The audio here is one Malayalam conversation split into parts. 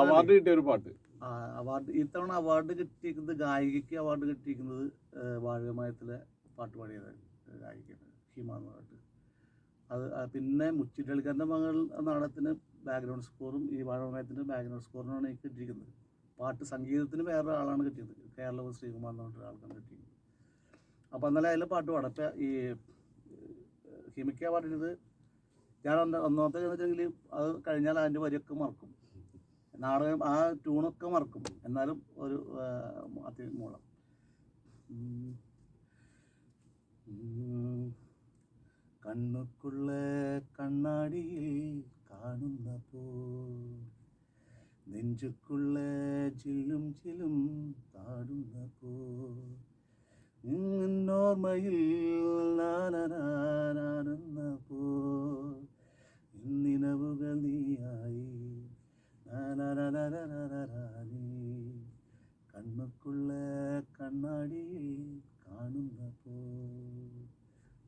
അവാർഡ് കിട്ടിയ ഒരു പാട്ട്. അവാർഡ് ഇത്തവണ അവാർഡ് കിട്ടിയിരിക്കുന്നത് ഗായികയ്ക്ക് അവാർഡ് കിട്ടിയിരിക്കുന്നത് വാഴകമയത്തിലെ പാട്ട് പാടിയത് ഗായികയാണ് ഹിമ എന്ന് പറഞ്ഞിട്ട്. അത് പിന്നെ മുച്ചിട്ടളിക്കാരന്റെ മകൾ നാടകത്തിന് ബാക്ക്ഗ്രൗണ്ട് സ്കോറും ഈ വാഴകമയത്തിന്റെ ബാക്ക്ഗ്രൗണ്ട് സ്കോറിനാണ് എനിക്ക് കിട്ടിയിരിക്കുന്നത്. പാട്ട് സംഗീതത്തിന് വേറെ ആളാണ് കിട്ടിയത്. കേരളവും ശ്രീകുമാർ എന്ന് പറഞ്ഞിട്ട് ആൾക്കാണ് കിട്ടിയത് അപ്പോൾ എന്നാലും അതിൽ പാട്ട് പാടാം. അപ്പം ഈ ഹിമിക്ക പാടിയത് ഞാൻ ഒന്ന് ഒന്നാമത്തെ എന്ന് അത് കഴിഞ്ഞാൽ അതിന്റെ വരിയൊക്കെ മറക്കും. നാടകം ആ ട്യൂണൊക്കെ മറക്കും. എന്നാലും ഒരു അതി മൂളം. കണ്ണുക്കുള്ള കണ്ണാടിയിൽ കാണുന്ന പോ നെഞ്ചുക്കുള്ള ചില്ലും ചിലും താടുന്ന പോ താനേ കൺമക്കുള്ള കണ്ണാടിയിൽ കാണുന്ന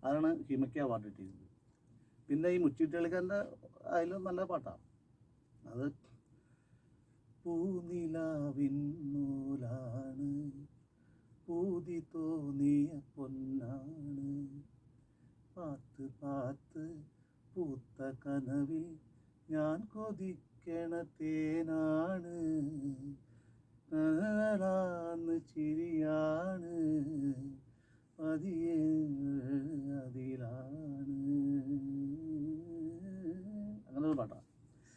അതാണ് ഹിമയ്ക്ക് അവാർഡ് കിട്ടിയത്. പിന്നെ ഈ മുച്ചിട്ടളിക്കാന്റെ അതിലും നല്ല പാട്ടാണ് അത് പൂനിലാവിൻമൂലാണ് പൂതി തോന്നിയ പൊന്നാണ്. പാത്ത് പാത്ത് പൂത്ത കനവിൽ ഞാൻ കൊതിക്കണ തേനാണ്. ചിരിയാണ്. പതിയെ അതിലാണ് അങ്ങനെ ഒരു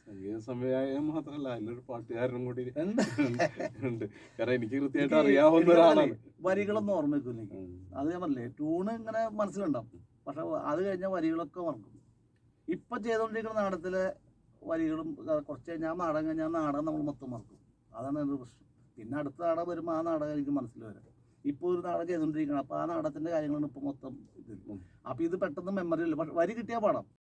സംഗീത സംവിധായകൻ മാത്രമല്ല അതിലൊരു പാട്ടുകാരനും കൂടി ഉണ്ട്. കാരണം എനിക്ക് കൃത്യമായിട്ട് അറിയാവുന്ന ഒരാളാണ്. വരികളൊന്നും ഓർമ്മയ്ക്കില്ല എനിക്ക്. അത് ഞാൻ പറഞ്ഞില്ലേ ട്യൂണ് ഇങ്ങനെ മനസ്സിലുണ്ടാവും. പക്ഷെ അത് കഴിഞ്ഞ വരികളൊക്കെ മറക്കും. ഇപ്പൊ ചെയ്തുകൊണ്ടിരിക്കുന്ന നാടത്തിലെ വരികളും കുറച്ച് കഴിഞ്ഞാൽ ആ നാടകം കഴിഞ്ഞാൽ നാടകം നമ്മൾ മൊത്തം മറക്കും. അതാണ് എന്റെ പ്രശ്നം. പിന്നെ അടുത്ത നാടകം വരുമ്പോൾ ആ നാടകം എനിക്ക് മനസ്സിൽ വരാം. ഇപ്പോൾ ഒരു നാടകം ചെയ്തുകൊണ്ടിരിക്കണം അപ്പോൾ ആ നാടകത്തിന്റെ കാര്യങ്ങളാണ് ഇപ്പോൾ മൊത്തം ഇത്. അപ്പോൾ ഇത് പെട്ടെന്ന് മെമ്മറി ഇല്ല പക്ഷെ വരി കിട്ടിയാൽ പാടാം.